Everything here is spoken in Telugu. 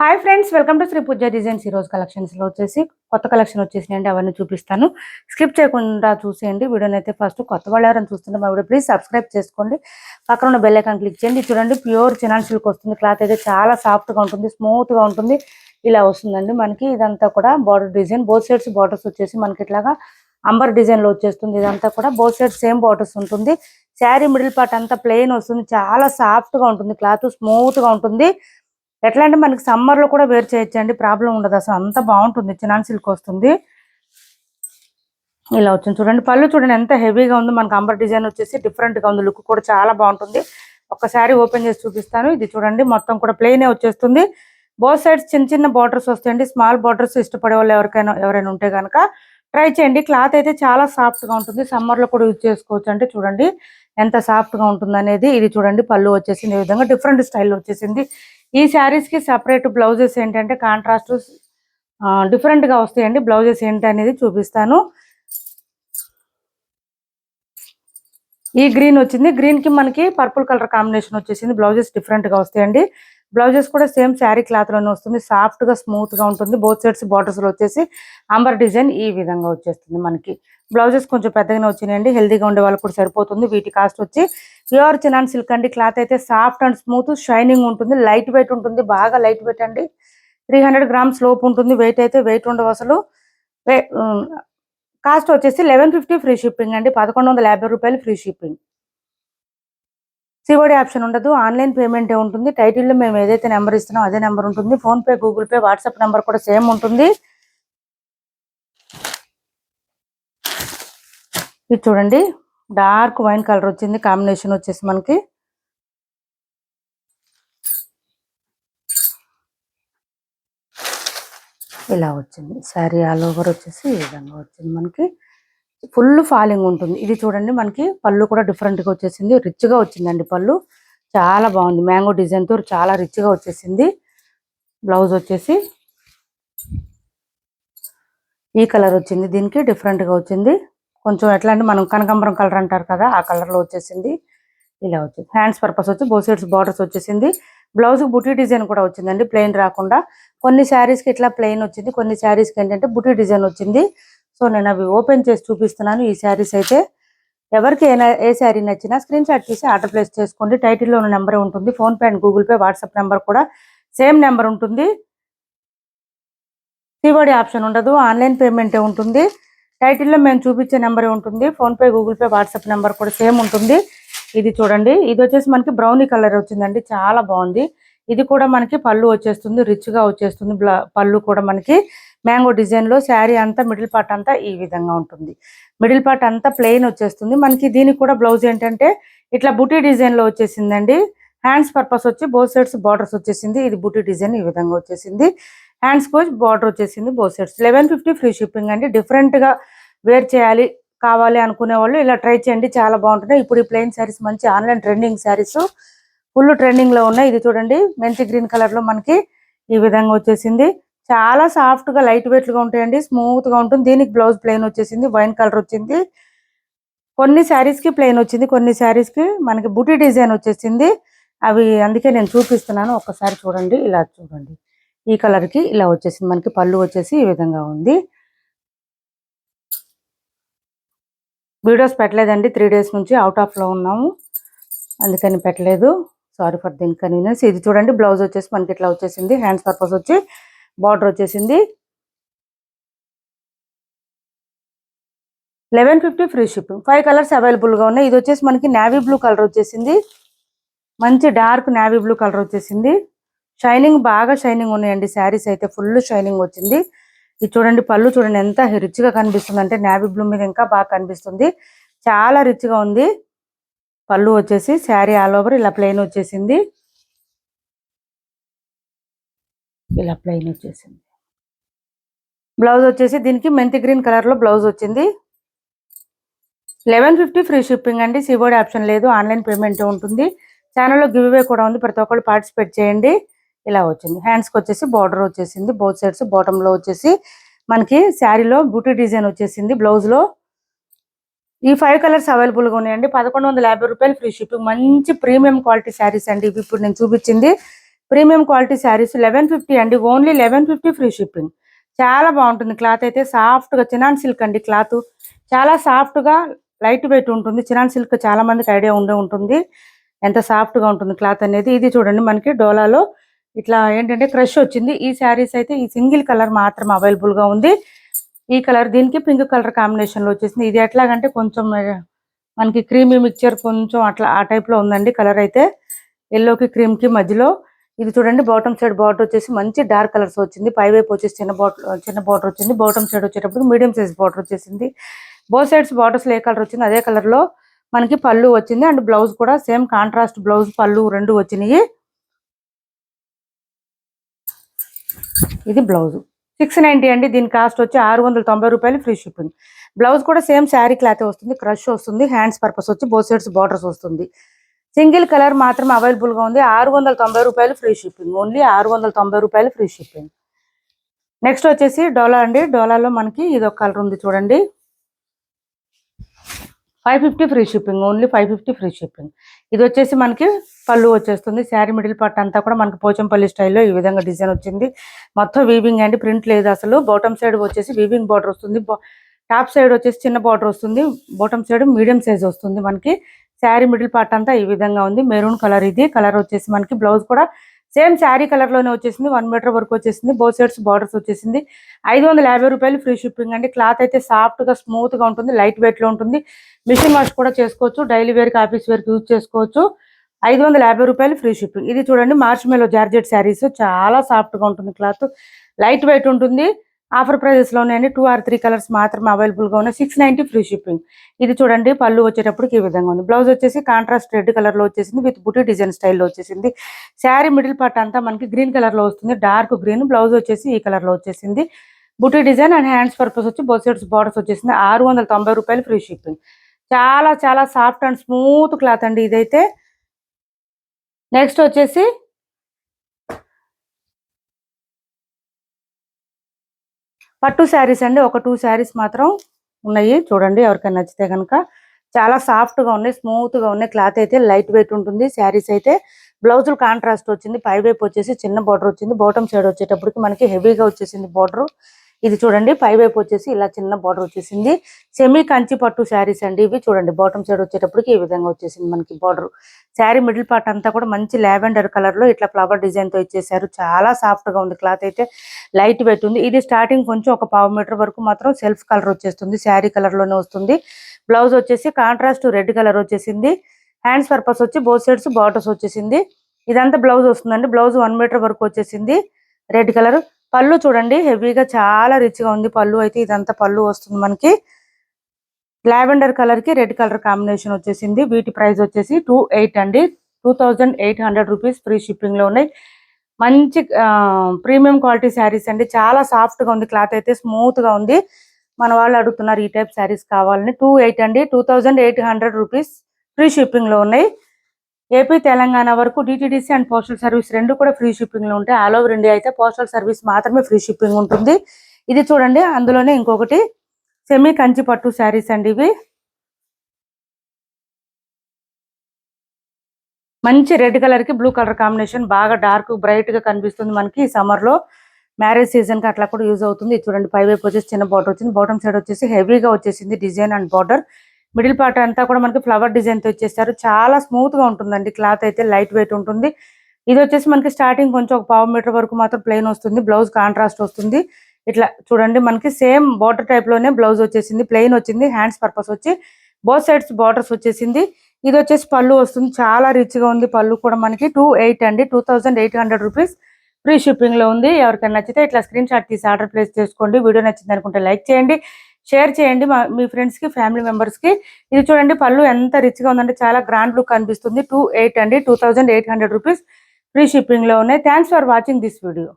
Hi friends welcome to Sri Pooja designs ఈ రోజు కలెక్షన్స్లో వచ్చేసి కొత్త కలెక్షన్ వచ్చేసినాయండి అవన్నీ చూపిస్తాను. స్కిప్ చేయకుండా చూసేయండి వీడియోని అయితే ఫస్ట్ కొత్త వాళ్ళు ఎవరైనా చూస్తుంటే మా వీడియో ప్లీజ్ సబ్స్క్రైబ్ చేసుకోండి. పక్కన ఉన్న బెల్ ఐకాన్ క్లిక్ చేయండి. చూడండి ప్యూర్ చినాన్ సిల్క్ వస్తుంది. క్లాత్ అయితే చాలా సాఫ్ట్గా ఉంటుంది స్మూత్గా ఉంటుంది. ఇలా వస్తుందండి. మనకి ఇదంతా కూడా border design both sides borders వచ్చేసి మనకి ఇట్లాగా అంబర్ డిజైన్లో వచ్చేస్తుంది. ఇదంతా కూడా బోత్ సైడ్స్ సేమ్ బార్డర్స్ ఉంటుంది. శారీ మిడిల్ పార్ట్ అంతా ప్లెయిన్ వస్తుంది. చాలా సాఫ్ట్గా ఉంటుంది. క్లాత్ స్మూత్గా ఉంటుంది. ఎట్లా అంటే మనకి సమ్మర్లో కూడా వేర్ చేయొచ్చండి. ప్రాబ్లం ఉండదు. అసలు అంత బాగుంటుంది. చినాన్ సిల్క్ వస్తుంది. ఇలా వచ్చింది. చూడండి. పళ్ళు చూడండి. ఎంత హెవీగా ఉంది. మనకి అంబర్ డిజైన్ వచ్చేసి డిఫరెంట్గా ఉంది. లుక్ కూడా చాలా బాగుంటుంది. ఒక్కసారి ఓపెన్ చేసి చూపిస్తాను. ఇది చూడండి. మొత్తం కూడా ప్లెయినే వచ్చేస్తుంది. బోత్ సైడ్స్ చిన్న చిన్న బార్డర్స్ వస్తాయండి. స్మాల్ బార్డర్స్ ఇష్టపడే వాళ్ళు ఎవరికైనా ఎవరైనా ఉంటే కనుక ట్రై చేయండి. క్లాత్ అయితే చాలా సాఫ్ట్గా ఉంటుంది. సమ్మర్లో కూడా యూజ్ చేసుకోవచ్చు అంటే చూడండి. ఎంత సాఫ్ట్గా ఉంటుంది అనేది ఇది చూడండి. పళ్ళు వచ్చేసింది. ఈ విధంగా డిఫరెంట్ స్టైల్ వచ్చేసింది. ఈ శారీస్కి సపరేట్ బ్లౌజెస్ ఏంటంటే కాంట్రాస్ట్ డిఫరెంట్గా వస్తాయండి. బ్లౌజెస్ ఏంటి అనేది చూపిస్తాను. ఈ గ్రీన్ వచ్చింది. గ్రీన్కి మనకి పర్పుల్ కలర్ కాంబినేషన్ వచ్చేసింది. బ్లౌజెస్ డిఫరెంట్గా వస్తాయండి. బ్లౌజెస్ కూడా సేమ్ శారీ క్లాత్లోనే వస్తుంది. సాఫ్ట్గా స్మూత్గా ఉంటుంది. బోత్ సైడ్స్ బార్డర్స్లో వచ్చేసి అంబర్ డిజైన్ ఈ విధంగా వచ్చేస్తుంది మనకి. బ్లౌజెస్ కొంచెం పెద్దగానే వచ్చినాయండి. హెల్దీగా ఉండే వాళ్ళకి కూడా సరిపోతుంది. వీటి కాస్ట్ వచ్చి ప్యూర్ చినాన్ సిల్క్ అండి. క్లాత్ అయితే సాఫ్ట్ అండ్ స్మూత్ షైనింగ్ ఉంటుంది. లైట్ వెయిట్ ఉంటుంది. బాగా లైట్ వెయిట్ అండి. త్రీ హండ్రెడ్ గ్రామ్స్ లోపు ఉంటుంది. వెయిట్ అయితే వెయిట్ ఉండవు అసలు. కాస్ట్ వచ్చేసి లెవెన్ ఫిఫ్టీ ఫ్రీ షిప్పింగ్ అండి. పదకొండు వందల యాభై రూపాయలు ఫ్రీ షిప్పింగ్. సిఓడి ఆప్షన్ ఉండదు ఆన్లైన్ పేమెంట్ ఉంటుంది. టైటిల్లో మేము ఏదైతే నెంబర్ ఇస్తున్నామో అదే నెంబర్ ఉంటుంది. PhonePe Google Pay WhatsApp number కూడా సేమ్ ఉంటుంది. ఇది చూడండి. డార్క్ వైన్ కలర్ వచ్చింది. కాంబినేషన్ వచ్చేసి మనకి. ఇలా వచ్చింది. శారీ ఆల్ ఓవర్ వచ్చేసి ఈ విధంగా వచ్చింది మనకి. ఫుల్ ఫాలింగ్ ఉంటుంది. ఇది చూడండి మనకి పళ్ళు కూడా డిఫరెంట్గా వచ్చేసింది. రిచ్గా వచ్చిందండి పళ్ళు. చాలా బాగుంది. మ్యాంగో డిజైన్తో చాలా రిచ్గా వచ్చేసింది. బ్లౌజ్ వచ్చేసి ఈ కలర్ వచ్చింది. దీనికి డిఫరెంట్గా వచ్చింది. కొంచెం ఎట్లా అంటే మనం కనకాంబరం కలర్ అంటారు కదా ఆ కలర్లో వచ్చేసింది. ఇలా వచ్చింది హ్యాండ్స్ పర్పస్ వచ్చి బో సైడ్స్ బార్డర్స్ వచ్చేసింది. బ్లౌజ్ బుటీ డిజైన్ కూడా వచ్చిందండి. ప్లెయిన్ రాకుండా. కొన్ని శారీస్కి ఇట్లా ప్లెయిన్ వచ్చింది. కొన్ని శారీస్కి ఏంటంటే బుటీ డిజైన్ వచ్చింది. సో నేను అవి ఓపెన్ చేసి చూపిస్తున్నాను. ఈ శారీస్ అయితే ఎవరికి ఏ ఏ శారీ నచ్చినా స్క్రీన్ షాట్ తీసి ఆర్డర్ ప్లేస్ చేసుకోండి. టైటిల్లో ఉన్న నెంబర్ ఉంటుంది. PhonePe and Google Pay WhatsApp number కూడా సేమ్ నెంబర్ ఉంటుంది. సివోడి ఆప్షన్ ఉండదు. ఆన్లైన్ పేమెంటే ఉంటుంది. టైటిల్లో మేము చూపించే నెంబర్ ఉంటుంది. PhonePe Google Pay WhatsApp number కూడా సేమ్ ఉంటుంది. ఇది చూడండి. ఇది వచ్చేసి మనకి బ్రౌనీ కలర్ వచ్చిందండి. చాలా బాగుంది. ఇది కూడా మనకి పళ్ళు వచ్చేస్తుంది. రిచ్గా వచ్చేస్తుంది. బ్ల- పళ్ళు కూడా మనకి మ్యాంగో డిజైన్లో శారీ అంతా మిడిల్ పార్ట్ అంతా ఈ విధంగా ఉంటుంది. మిడిల్ పార్ట్ అంతా ప్లెయిన్ వచ్చేస్తుంది. మనకి దీనికి కూడా బ్లౌజ్ ఏంటంటే ఇట్లా బుటీ డిజైన్లో వచ్చేసిందండి. హ్యాండ్స్ పర్పస్ వచ్చి బోత్ సైడ్స్ బార్డర్స్ వచ్చేసింది. ఇది బుటీ డిజైన్ ఈ విధంగా వచ్చేసింది. హ్యాండ్స్ కోచ్ బార్డర్ వచ్చేసింది both sides. Eleven fifty free shipping అండి. డిఫరెంట్గా వేర్ చేయాలి కావాలి అనుకునే వాళ్ళు ఇలా ట్రై చేయండి. చాలా బాగుంటున్నాయి. ఇప్పుడు ఈ ప్లెయిన్ శారీస్ మంచి ఆన్లైన్ ట్రెండింగ్ శారీస్. ఫుల్ ట్రెండింగ్లో ఉన్నాయి. ఇది చూడండి. మెంతి గ్రీన్ కలర్లో మనకి ఈ విధంగా వచ్చేసింది. చాలా సాఫ్ట్గా లైట్ వెయిట్గా ఉంటాయండి. స్మూత్గా ఉంటుంది. దీనికి బ్లౌజ్ ప్లెయిన్ వచ్చేసింది. వైన్ కలర్ వచ్చింది. కొన్ని శారీస్కి ప్లెయిన్ వచ్చింది. కొన్ని శారీస్కి మనకి బుటీ డిజైన్ వచ్చేసింది. అవి అందుకే నేను చూపిస్తున్నాను. ఒక్కసారి చూడండి. ఇలా చూడండి. ఈ కలర్కి ఇలా వచ్చేసింది. మనకి పళ్ళు వచ్చేసి ఈ విధంగా ఉంది. వీడియోస్ పెట్టలేదండి. త్రీ డేస్ నుంచి అవుట్ ఆఫ్లో ఉన్నాము. అందుకని పెట్టలేదు. సారీ ఫర్ ది ఇన్కన్వీనియన్స్ ఇది చూడండి. బ్లౌజ్ వచ్చేసి మనకి ఇట్లా వచ్చేసింది. హ్యాండ్స్ పర్పస్ వచ్చి బార్డర్ వచ్చేసింది. Eleven fifty free shipping five colours అవైలబుల్గా ఉన్నాయి. ఇది వచ్చేసి మనకి నావీ బ్లూ కలర్ వచ్చేసింది. మంచి డార్క్ నావీ బ్లూ కలర్ వచ్చేసింది. షైనింగ్ బాగా షైనింగ్ ఉన్నాయండి. శారీస్ అయితే ఫుల్ షైనింగ్ వచ్చింది. ఇది చూడండి పళ్ళు చూడండి ఎంత రిచ్గా కనిపిస్తుంది. అంటే నావీ బ్లూ మీద ఇంకా బాగా కనిపిస్తుంది. చాలా రిచ్గా ఉంది. పళ్ళు వచ్చేసి శారీ ఆల్ ఓవర్ ఇలా ప్లెయిన్ వచ్చేసింది. ఇలా ప్లెయిన్ వచ్చేసింది. బ్లౌజ్ వచ్చేసి దీనికి మెంతి గ్రీన్ కలర్లో బ్లౌజ్ వచ్చింది. లెవెన్ ఫిఫ్టీ ఫ్రీ షిప్పింగ్ అండి. సిబోర్డ్ ఆప్షన్ లేదు. ఆన్లైన్ పేమెంట్ ఉంటుంది. ఛానల్లో గివ్ అవే కూడా ఉంది. ప్రతి ఒక్కళ్ళు పార్టిసిపేట్ చేయండి. ఇలా వచ్చింది. హ్యాండ్స్కి వచ్చేసి బార్డర్ వచ్చేసింది. బోత్ సైడ్స్ బాటమ్లో వచ్చేసి మనకి శారీలో బ్యూటీ డిజైన్ వచ్చేసింది బ్లౌజ్లో. ఈ ఫైవ్ కలర్స్ అవైలబుల్గా ఉన్నాయండి. పదకొండు వందల యాభై రూపాయలు ఫ్రీ షిప్పింగ్ మంచి ప్రీమియం క్వాలిటీ శారీస్ అండి. ఇవి ఇప్పుడు నేను చూపించింది. Premium quality saris eleven fifty అండి. Only eleven fifty free shipping. చాలా బాగుంటుంది. క్లాత్ అయితే సాఫ్ట్గా చినాన్ సిల్క్ అండి క్లాత్. చాలా సాఫ్ట్గా లైట్ వెయిట్ ఉంటుంది. చినాన్ సిల్క్ చాలా మందికి ఐడియా ఉండే ఉంటుంది. ఎంత సాఫ్ట్గా ఉంటుంది క్లాత్ అనేది. ఇది చూడండి మనకి డోలాలో ఇట్లా ఏంటంటే క్రష్ వచ్చింది. ఈ శారీస్ అయితే ఈ సింగిల్ కలర్ మాత్రం అవైలబుల్గా గా ఉంది. ఈ కలర్ దీనికి పింక్ కలర్ కాంబినేషన్లో వచ్చేసింది. ఇది ఎట్లాగంటే కొంచెం మనకి క్రీమీ మిక్చర్ కొంచెం అట్లా ఆ టైప్లో ఉందండి కలర్ అయితే. ఎల్లోకి క్రీమ్కి మధ్యలో ఇది చూడండి బాటమ్ సైడ్ బార్డర్ వచ్చేసి మంచి డార్క్ కలర్స్ వచ్చింది. పై వైపు వచ్చేసి చిన్న బాటర్ చిన్న బార్డర్ వచ్చింది. బాటమ్ సైడ్ వచ్చేటప్పుడు మీడియం సైజ్ బార్డర్ వచ్చేసింది. బో సైడ్స్ బార్డర్స్ ఏ కలర్ వచ్చింది అదే కలర్లో మనకి పళ్ళు వచ్చింది. అండ్ బ్లౌజ్ కూడా సేమ్ కాంట్రాస్ట్ బ్లౌజ్ పళ్ళు రెండు వచ్చినాయి. ఇది బ్లౌజ్ సిక్స్ నైన్టీ అండి. దీని కాస్ట్ వచ్చి ఆరు వందల తొంభై రూపాయలు ఫ్రీ షిప్పింగ్ బ్లౌజ్ కూడా సేమ్ శారీ క్లాత్ వస్తుంది. క్రష్ వస్తుంది. హ్యాండ్స్ పర్పస్ వచ్చి బో సైడ్స్ బార్డర్స్ వస్తుంది. సింగిల్ కలర్ మాత్రం అవైలబుల్గా ఉంది. ఆరు వందల తొంభై రూపాయలు ఫ్రీ షిప్పింగ్. ఓన్లీ ఆరు వందల తొంభై రూపాయలు ఫ్రీ షిప్పింగ్. నెక్స్ట్ వచ్చేసి డోలా అండి. డోలాలో మనకి ఇది ఒక కలర్ ఉంది చూడండి. Five fifty free shipping. Only five fifty free shipping. ఇది వచ్చేసి మనకి పళ్ళు వచ్చేస్తుంది. శారీ మిడిల్ పార్ట్ అంతా కూడా మనకి పోచంపల్లి స్టైల్లో ఈ విధంగా డిజైన్ వచ్చింది. మొత్తం వీవింగ్ అండి. ప్రింట్ లేదు అసలు. బాటమ్ సైడ్ వచ్చేసి వీవింగ్ బార్డర్ వస్తుంది. టాప్ సైడ్ వచ్చేసి చిన్న బార్డర్ వస్తుంది. బాటమ్ సైడ్ మీడియం సైజ్ వస్తుంది మనకి. శారీ మిడిల్ పార్ట్ అంతా ఈ విధంగా ఉంది. మెరూన్ కలర్ ఇది. కలర్ వచ్చేసి మనకి బ్లౌజ్ కూడా సేమ్ శారీ కలర్లోనే వచ్చేసింది. వన్ మీటర్ వరకు వచ్చేసింది. బో సైడ్స్ బార్డర్స్ వచ్చేసింది. ఐదు వందల యాభై రూపాయలు ఫ్రీ షిప్పింగ్ అండి. క్లాత్ అయితే సాఫ్ట్గా స్మూత్గా ఉంటుంది. లైట్ వెయిట్లో ఉంటుంది. మిషన్ వాష్ కూడా చేసుకోవచ్చు. డైలీ వేర్కి ఆఫీస్ వేర్కి యూజ్ చేసుకోవచ్చు. ఐదు వందల యాభై రూపాయలు ఫ్రీ షిప్పింగ్. ఇది చూడండి మార్చ్ మేలో జార్జెట్ శారీస్. చాలా సాఫ్ట్గా ఉంటుంది క్లాత్. లైట్ వెయిట్ ఉంటుంది. ఆఫర్ ప్రైజెస్లో ఉన్నాయండి టూ ఆర్ త్రీ కలర్స్ మాత్రమే అవైలబుల్గా ఉన్నాయి. సిక్స్ నైన్టీ ఫ్రీ షిప్పింగ్ ఇది చూడండి పళ్ళు వచ్చేటప్పటికి ఈ విధంగా ఉంది. బ్లౌజ్ వచ్చేసి కాంట్రాస్ట్ రెడ్ కలర్లో వచ్చేసింది. విత్ బుటీ డిజైన్ స్టైల్లో వచ్చేసింది. శారీ మిడిల్ పార్ట్ అంతా మనకి గ్రీన్ కలర్లో వస్తుంది. డార్క్ గ్రీన్ బ్లౌజ్ వచ్చేసి ఈ కలర్లో వచ్చేసింది. Buti design and hands purpose వచ్చి బోత్ సైడ్స్ బార్డర్స్ వచ్చేసింది. ఆరు వందల తొంభై రూపాయలు ఫ్రీ షిప్పింగ్ చాలా చాలా సాఫ్ట్ అండ్ స్మూత్ క్లాత్ అండి ఇదైతే. నెక్స్ట్ వచ్చేసి పట్టు శారీస్ అండి. ఒక టూ శారీస్ మాత్రం ఉన్నాయి. చూడండి ఎవరికైనా నచ్చితే కనుక చాలా సాఫ్ట్గా ఉన్నాయి స్మూత్గా ఉన్నాయి. క్లాత్ అయితే లైట్ వెయిట్ ఉంటుంది. శారీస్ అయితే బ్లౌజులు కాంట్రాస్ట్ వచ్చింది. పై వైపు వచ్చేసి చిన్న బార్డర్ వచ్చింది. బాటమ్ సైడ్ వచ్చేటప్పటికి మనకి హెవీగా వచ్చేసింది బార్డర్. ఇది చూడండి పై వైపు వచ్చేసి ఇలా చిన్న బార్డర్ వచ్చేసింది. సెమీ కంచి పట్టు శారీస్ అండి ఇవి. చూడండి బాటమ్ సైడ్ వచ్చేటప్పటికి ఈ విధంగా వచ్చేసింది మనకి బార్డర్ శారీ మిడిల్ పార్ట్ అంతా కూడా మంచి లావెండర్ కలర్లో ఇట్లా ఫ్లవర్ డిజైన్తో ఇచ్చేసారు చాలా సాఫ్ట్గా ఉంది. క్లాత్ అయితే లైట్ వెయిట్ ఉంది. ఇది స్టార్టింగ్ కొంచెం ఒక పావు మీటర్ వరకు మాత్రం సెల్ఫ్ కలర్ వచ్చేస్తుంది. శారీ కలర్లోనే వస్తుంది. బ్లౌజ్ వచ్చేసి కాంట్రాస్ట్ రెడ్ కలర్ వచ్చేసింది. హ్యాండ్స్ పర్పస్ వచ్చి బోత్ సైడ్స్ బార్డర్స్ వచ్చేసింది. ఇదంతా బ్లౌజ్ వస్తుందండి. బ్లౌజ్ వన్ మీటర్ వరకు వచ్చేసింది. రెడ్ కలర్ పళ్ళు చూడండి హెవీగా చాలా రిచ్గా ఉంది పళ్ళు. అయితే ఇదంతా పళ్ళు వస్తుంది మనకి. లావెండర్ కలర్కి రెడ్ కలర్ కాంబినేషన్ వచ్చేసింది. వీటి ప్రైస్ వచ్చేసి టూ ఎయిట్ అండి. Two thousand eight hundred rupees free షిప్పింగ్లో ఉన్నాయి. మంచి ప్రీమియం క్వాలిటీ శారీస్ అండి. చాలా సాఫ్ట్గా ఉంది. క్లాత్ అయితే స్మూత్గా ఉంది. మన వాళ్ళు అడుగుతున్నారు ఈ టైప్ శారీస్ కావాలని. టూ ఎయిట్ అండి. Two thousand eight hundred rupees free షిప్పింగ్లో ఉన్నాయి. ఏపీ తెలంగాణ వరకు డిటిడిసి అండ్ పోస్టల్ సర్వీస్ రెండు కూడా ఫ్రీ షిప్పింగ్లో ఉంటాయి. ఆల్ ఓవర్ ఇండియా అయితే పోస్టల్ సర్వీస్ మాత్రమే ఫ్రీ షిప్పింగ్ ఉంటుంది. ఇది చూడండి అందులోనే ఇంకొకటి సెమీ కంచి పట్టు శారీస్ అండి ఇవి. మంచి రెడ్ కలర్కి బ్లూ కలర్ కాంబినేషన్ బాగా డార్క్ బ్రైట్గా కనిపిస్తుంది మనకి సమ్మర్లో మ్యారేజ్ సీజన్కి అట్లా కూడా యూజ్ అవుతుంది. చూడండి పై వైపు వచ్చేసి చిన్న బార్డర్ వచ్చింది. బాటమ్ సైడ్ వచ్చేసి హెవీగా వచ్చేసింది design and border. Middle part అంతా కూడా మనకి ఫ్లవర్ డిజైన్తో చాలా స్మూత్గా ఉంటుందండి. క్లాత్ అయితే లైట్ వెయిట్ ఉంటుంది. ఇది వచ్చేసి మనకి స్టార్టింగ్ కొంచెం ఒక పావు మీటర్ వరకు మాత్రం ప్లెయిన్ వస్తుంది. బ్లౌజ్ కాంట్రాస్ట్ వస్తుంది. ఇట్లా చూడండి మనకి సేమ్ బార్డర్ టైప్లోనే బ్లౌజ్ వచ్చేసింది. ప్లెయిన్ వచ్చింది. హ్యాండ్స్ పర్పస్ వచ్చి బోత్ సైడ్స్ బార్డర్స్ వచ్చేసింది. ఇది వచ్చేసి పళ్ళు వస్తుంది. చాలా రిచ్గా ఉంది. పళ్ళు కూడా మనకి టూ ఎయిట్ అండి. Two thousand eight hundred rupees free షిప్పింగ్లో ఉంది. ఎవరికైనా నచ్చితే ఇట్లా స్క్రీన్ షాట్ తీసి ఆర్డర్ ప్లేస్ చేసుకోండి. వీడియో నచ్చింది అనుకుంటే లైక్ చేయండి. షేర్ చేయండి మా మీ ఫ్రెండ్స్కి ఫ్యామిలీ మెంబర్స్కి. ఇది చూడండి పళ్ళు ఎంత రిచ్గా ఉందంటే చాలా గ్రాండ్ లుక్ కనిపిస్తుంది. టూ ఎయిట్ అండి two thousand eight hundred rupees free షిప్పింగ్లో ఉన్నాయి. Thanks for watching this video